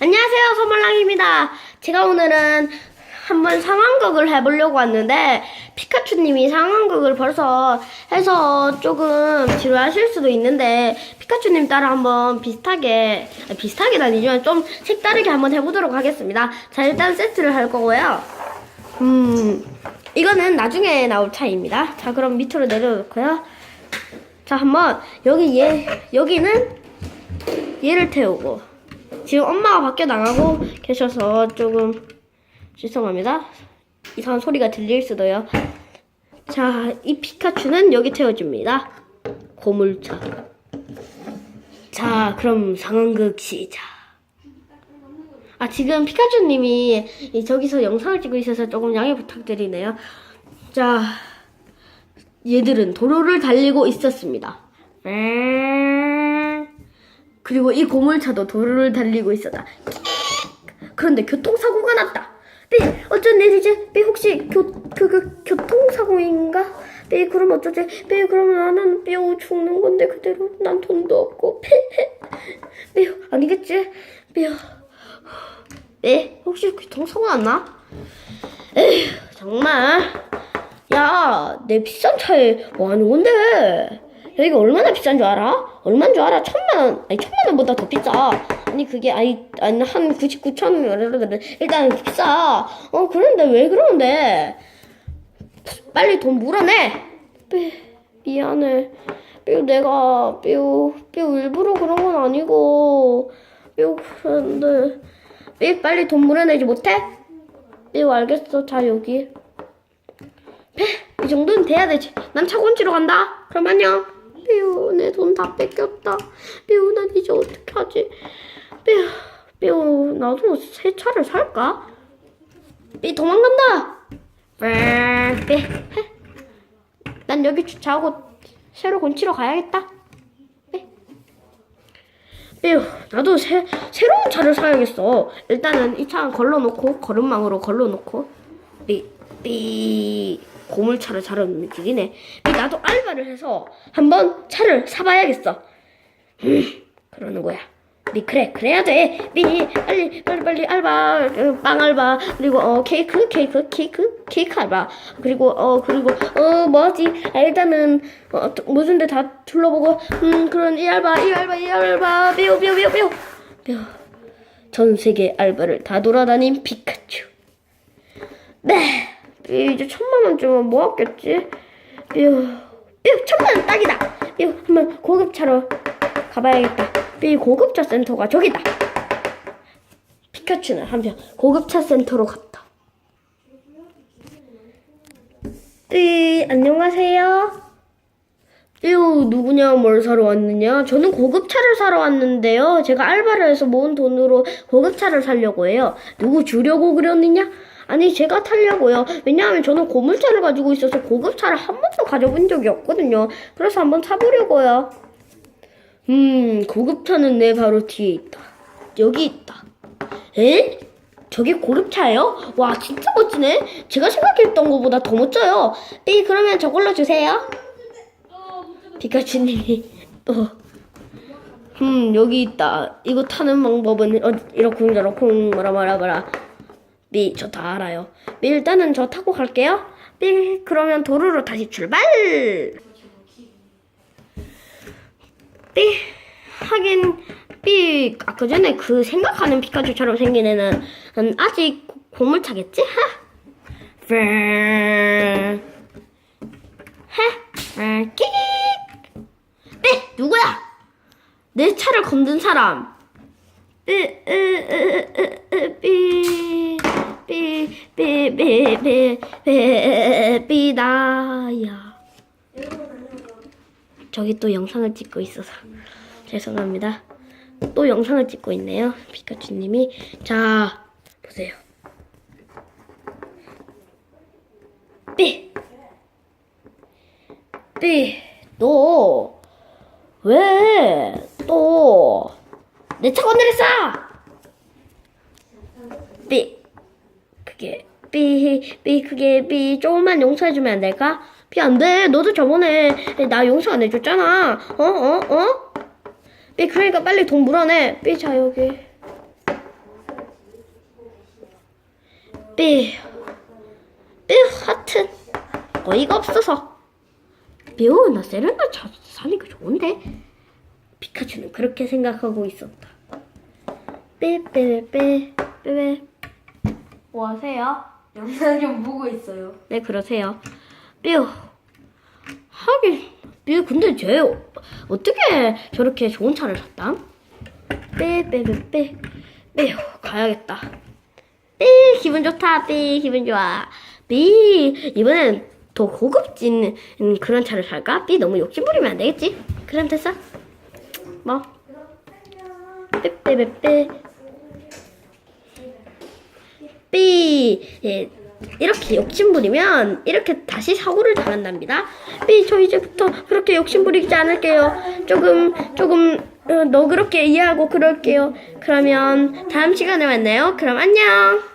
안녕하세요, 소말랑입니다. 제가 오늘은 한번 상황극을 해보려고 왔는데, 피카츄님이 상황극을 벌써 해서 조금 지루하실 수도 있는데, 피카츄님 따라 한번 비슷하게, 비슷하게 아니지만 좀 색다르게 한번 해보도록 하겠습니다. 자, 일단 세트를 할 거고요. 음, 이거는 나중에 나올 차이입니다. 자, 그럼 밑으로 내려놓고요. 자, 한번, 여기 얘, 여기는 얘를 태우고, 지금 엄마가 밖에 나가고 계셔서 조금 죄송합니다. 이상한 소리가 들릴 수도요. 자, 이 피카츄는 여기 태워줍니다. 고물차. 자, 그럼 상황극 시작. 아, 지금 피카츄님이 이 저기서 영상을 찍고 있어서 조금 양해 부탁드리네요. 자, 얘들은 도로를 달리고 있었습니다. 음. 그리고 이 고물차도 도로를 달리고 있었다. 그런데 교통사고가 났다. 삐, 어쩐 일이지? 삐, 혹시 교, 그, 그, 교통사고인가? 삐, 그럼 어쩌지? 삐, 그러면 나는 삐, 죽는 건데, 그대로. 난 돈도 없고, 삐, 삐, 아니겠지? 삐, 삐, 혹시 교통사고 났나? 에휴, 정말. 야, 내 비싼 차에 뭐 하는 건데? 야, 이거 얼마나 비싼 줄 알아? 얼마인 줄 알아? 천만 원, 아니, 천만 원보다 더 비싸. 아니, 그게, 아니, 아니 한 99천 원, 일단 비싸. 어, 그런데 왜 그러는데? 빨리 돈 물어내! 삐, 미안해. 삐, 내가, 삐, 삐, 일부러 그런 건 아니고, 삐, 그런데, 삐, 빨리 돈 물어내지 못해? 삐, 알겠어. 자, 여기. 배, 이 정도는 돼야 되지. 난 차곤치러 간다. 그럼 안녕. 삐우, 내 돈 다 뺏겼다. 삐우, 난 이제 어떻게 하지? 삐우, 삐우, 나도 새 차를 살까? 삐, 도망간다. 난 여기 주차하고 새로 곤치러 가야겠다. 삐. 삐우, 나도 새, 새로운 차를 사야겠어. 일단은 이 차는 걸러놓고, 걸음망으로 걸러놓고. 삐, 삐. 고물차를 잘 움직이네. 삐, 나도 알바를 해서 한번 차를 사봐야겠어. 음, 그러는 거야. 삐, 그래, 그래야 돼. 삐, 빨리, 빨리, 빨리 알바, 어, 빵 알바, 그리고 어 케이크, 케이크, 케이크, 케이크 알바, 그리고 어 그리고 어 뭐지? 아, 일단은 어 무슨 데 다 둘러보고, 음, 그런 이 알바, 이 알바, 이 알바, 삐우, 삐우, 삐우, 삐우, 삐우. 전 세계 알바를 다 돌아다닌 피카츄. 네. 이제 천만 원쯤은 모았겠지? 뾰, 뾰, 천만 원 딱이다. 뾰, 한번 고급차로 가봐야겠다. 뾰, 고급차 센터가 저기다. 피카츄는 한편 고급차 센터로 갔다. 삐, 안녕하세요. 삐우, 누구냐, 뭘 사러 왔느냐? 저는 고급차를 사러 왔는데요. 제가 알바를 해서 모은 돈으로 고급차를 사려고 해요. 누구 주려고 그러느냐? 아니, 제가 타려고요. 왜냐하면 저는 고물차를 가지고 있어서 고급차를 한 번도 가져본 적이 없거든요. 그래서 한번 타보려고요. 음, 고급차는 내 바로 뒤에 있다. 여기 있다. 에? 저게 고급차예요? 와, 진짜 멋지네. 제가 생각했던 것보다 더 멋져요. 삐, 그러면 저걸로 주세요. 피카츄님이 또, 음, 여기 있다. 이거 타는 방법은 어, 이렇쿵 저렇쿵 뭐라 뭐라 뭐라. 삐, 저 다 알아요. 삐, 일단은 저 타고 갈게요. 삐, 그러면 도로로 다시 출발! 삐, 하긴, 삐, 아까 전에 그 생각하는 피카츄처럼 생긴 애는 음, 아직 고- 고물차겠지? 하? 하? 아, 끼! 삐, 누구야? 내 차를 건든 사람. 삐, 으, 으, 으, 으, 삐, 삐, 삐, 삐, 삐, 삐, 삐, 나야. 저기 또 영상을 찍고 있어서 죄송합니다. 또 영상을 찍고 있네요. 피카츄님이. 자, 보세요. 삐! 삐! 너, 왜, 또, 내 차 건드렸어! 삐! 그게, 삐, 삐, 그게, 삐, 조금만 용서해주면 안 될까? 삐, 안 돼. 너도 저번에 나 용서 안 해줬잖아. 어, 어, 어? 삐, 그러니까 빨리 돈 물어내. 삐, 자, 여기. 삐. 삐, 하여튼, 어이가 없어서. 삐우, 나 세레나 자, 사니까 좋은데? 피카츄는 그렇게 생각하고 있었다. 삐삐삐삐, 삐삐. 뭐 하세요? 영상 좀 보고 있어요. 네, 그러세요. 삐우. 하긴, 삐우, 근데 쟤 어- 어떻게 저렇게 좋은 차를 샀다? 삐삐삐삐. 삐우, 가야겠다. 삐, 기분 좋다. 삐, 기분 좋아. 삐, 이번엔 더 고급진 음, 그런 차를 살까? 삐, 너무 욕심부리면 안 되겠지? 그럼 됐어. 뭐. 삐삐삐삐. 삐 예, 이렇게 욕심부리면 이렇게 다시 사고를 당한답니다. 삐저 이제부터 그렇게 욕심부리지 않을게요. 조금 조금 어, 너그럽게 이해하고 그럴게요. 그러면 다음 시간에 만나요. 그럼 안녕.